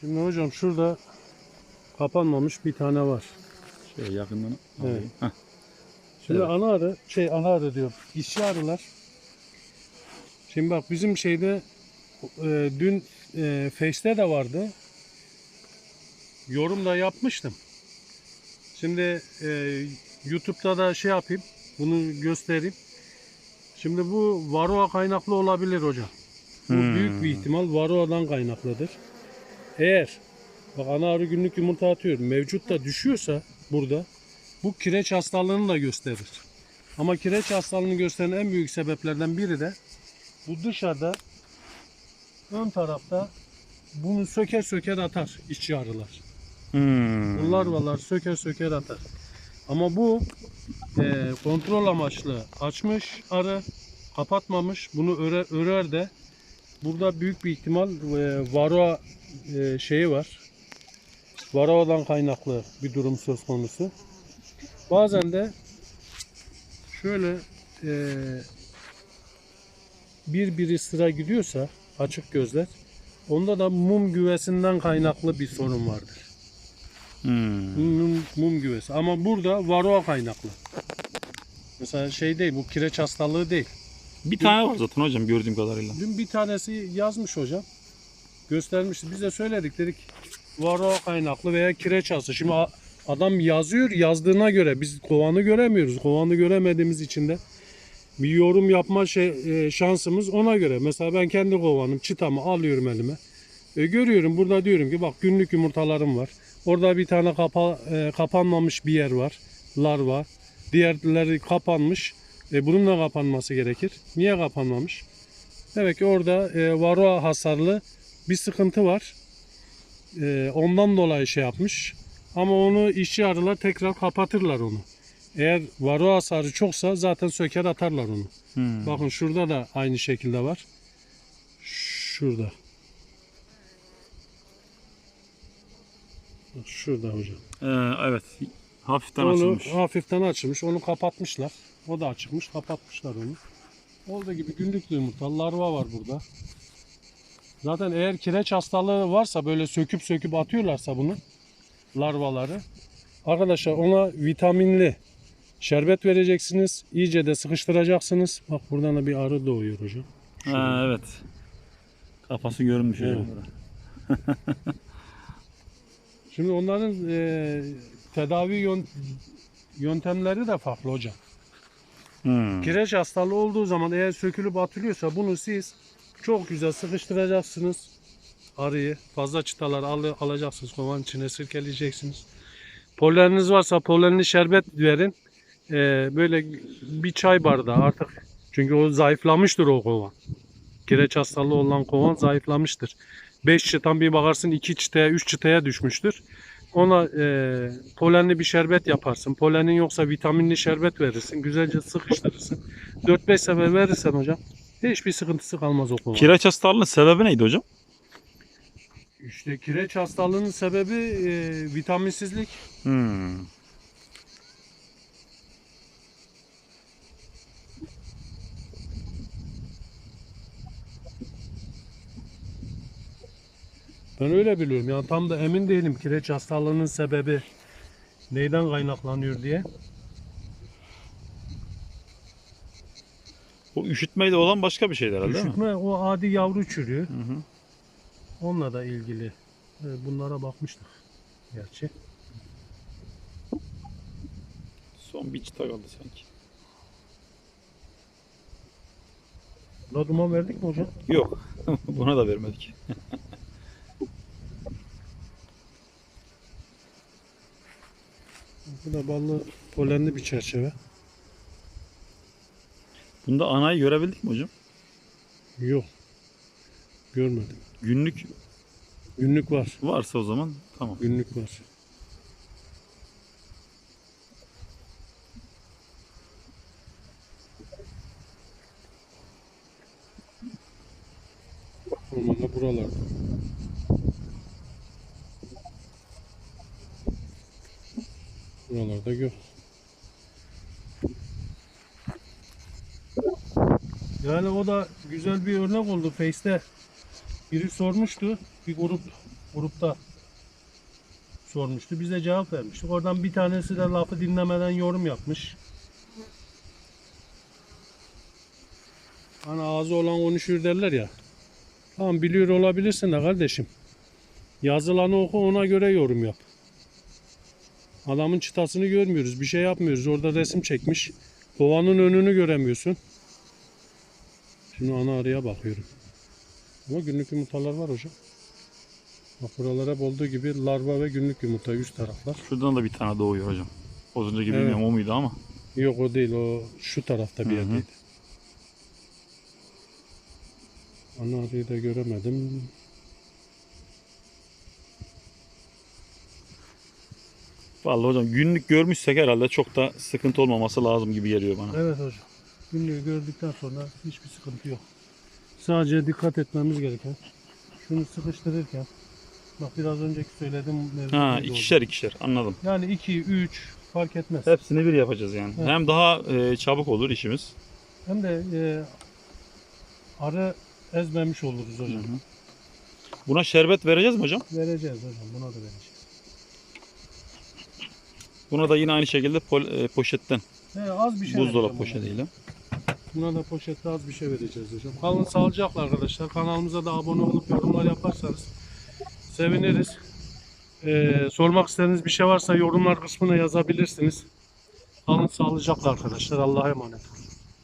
Şimdi hocam şurada kapanmamış bir tane var. Şöyle yakından Evet. alayım. Heh. Şimdi Evet. ana arı, şey ana arı diyor. İşçi arılar. Şimdi bak bizim şeyde e, dün e, Face'te de vardı. Yorum da yapmıştım. Şimdi e, YouTube'da da şey yapayım. Bunu göstereyim. Şimdi bu varroa kaynaklı olabilir hocam. Bu Hmm. büyük bir ihtimal varroadan kaynaklıdır. Eğer bak ana arı günlük yumurta atıyor. Mevcut da düşüyorsa burada bu kireç hastalığını da gösterir. Ama kireç hastalığını gösteren en büyük sebeplerden biri de bu dışarıda ön tarafta bunu söker söker atar işçi arılar. Hmm. Bu larvalar söker söker atar. Ama bu e, kontrol amaçlı açmış arı kapatmamış. Bunu örer, örer de burada büyük bir ihtimal e, varroa e, şeyi var. Varroadan kaynaklı bir durum söz konusu. Bazen de şöyle e, bir biri sıra gidiyorsa açık gözler onda da mum güvesinden kaynaklı bir sorun vardır. Hmm. Mum, mum güvesi. Ama burada varroa kaynaklı. Mesela şey değil, bu kireç hastalığı değil. Bir tane var zaten hocam gördüğüm kadarıyla. Dün bir tanesi yazmış hocam. Göstermişti. Biz de söyledik dedik. Varroa kaynaklı veya kireç hastası. Şimdi adam yazıyor yazdığına göre biz kovanı göremiyoruz. Kovanı göremediğimiz için de bir yorum yapma şey, e, şansımız ona göre. Mesela ben kendi kovanım, çıtamı alıyorum elime. E, görüyorum burada diyorum ki bak günlük yumurtalarım var. Orada bir tane kapa, e, kapanmamış bir yer var. Larva. Diğerleri kapanmış. E, bunun da kapanması gerekir. Niye kapanmamış? Demek ki orada e, varroa hasarlı bir sıkıntı var. E, ondan dolayı şey yapmış. Ama onu işçi arılar tekrar kapatırlar onu. Eğer varroa hasarı çoksa zaten söker atarlar onu. Hmm. Bakın şurada da aynı şekilde var. Şurada. Şurada hocam. Ee, evet. Hafiften onu açılmış. hafiften açılmış. Onu kapatmışlar. O da açıkmış. Kapatmışlar onu. Olduğu gibi günlük yumurta larva var burada. Zaten eğer kireç hastalığı varsa böyle söküp söküp atıyorlarsa bunu larvaları arkadaşlar ona vitaminli şerbet vereceksiniz. İyice de sıkıştıracaksınız. Bak buradan da bir arı doğuyor hocam. Ha, evet. Kafası görünmüş. Evet. Şimdi onların e, tedavi yön- yöntemleri de farklı hocam. Hmm. Kireç hastalığı olduğu zaman eğer sökülüp atılıyorsa bunu siz çok güzel sıkıştıracaksınız. Arıyı fazla çıtalar al- alacaksınız kovanın içine sirkeleyeceksiniz. Poleniniz varsa polenli şerbet verin. Ee, böyle bir çay bardağı artık. Çünkü o zayıflamıştır o kovan. Kireç hastalığı olan kovan zayıflamıştır. 5 çıtan bir bakarsın 2 çıtaya 3 çıtaya düşmüştür. Ona e, polenli bir şerbet yaparsın. Polenin yoksa vitaminli şerbet verirsin. Güzelce sıkıştırırsın. 4-5 sefer verirsen hocam hiçbir sıkıntısı kalmaz o konuda. Kireç hastalığının sebebi neydi hocam? İşte kireç hastalığının sebebi e, vitaminsizlik. Hmm. Ben öyle biliyorum. Yani tam da emin değilim kireç hastalığının sebebi neyden kaynaklanıyor diye. O üşütmeyle olan başka bir şeydi herhalde değil mi? Üşütme o adi yavru çürüyor. Hı hı. Onunla da ilgili. e, Bunlara bakmıştık. Gerçi. Son bir çıta kaldı sanki. Buna duman verdik mi hocam? Yok. Buna da vermedik. Bu da ballı polenli bir çerçeve. Bunda anayı görebildik mi hocam? Yok. Görmedim. Günlük Günlük var. varsa o zaman tamam. Günlük var. Normalde buralarda. Buralarda gör. Yani o da güzel bir örnek oldu Face'te. Biri sormuştu. Bir grup grupta sormuştu. Biz de cevap vermiştik. Oradan bir tanesi de lafı dinlemeden yorum yapmış. Hani ağzı olan konuşuyor derler ya. Tamam biliyor olabilirsin de kardeşim. Yazılanı oku ona göre yorum yap. Adamın çıtasını görmüyoruz. Bir şey yapmıyoruz. Orada resim çekmiş. Kovanın önünü göremiyorsun. Şimdi ana arıya bakıyorum. Ama günlük yumurtalar var hocam. Bak buralara hep olduğu gibi larva ve günlük yumurta üst taraflar. Şuradan da bir tane doğuyor hocam. Az önceki Evet. bilmiyorum o muydu ama. Yok o değil o şu tarafta bir Hı hı. yerdeydi. Ana arıyı da göremedim. Vallahi hocam günlük görmüşsek herhalde çok da sıkıntı olmaması lazım gibi geliyor bana. Evet hocam. Günlüğü gördükten sonra hiçbir sıkıntı yok. Sadece dikkat etmemiz gereken şunu sıkıştırırken bak biraz önceki söylediğim mevzu Ha ikişer ikişer anladım. Yani 2 3 fark etmez. Hepsini bir yapacağız yani. Evet. Hem daha e, çabuk olur işimiz. Hem de e, arı ezmemiş oluruz hocam. Hı hı. Buna şerbet vereceğiz mi hocam? Vereceğiz hocam. Buna da vereceğiz. Buna da yine aynı şekilde pol- e, poşetten, He, az bir şey buzdolabı vereceğim ona. Buna da poşette az bir şey vereceğiz hocam. Kalın sağlıcakla arkadaşlar. Kanalımıza da abone olup yorumlar yaparsanız seviniriz. Ee, sormak istediğiniz bir şey varsa yorumlar kısmına yazabilirsiniz. Kalın sağlıcakla arkadaşlar. Allah'a emanet.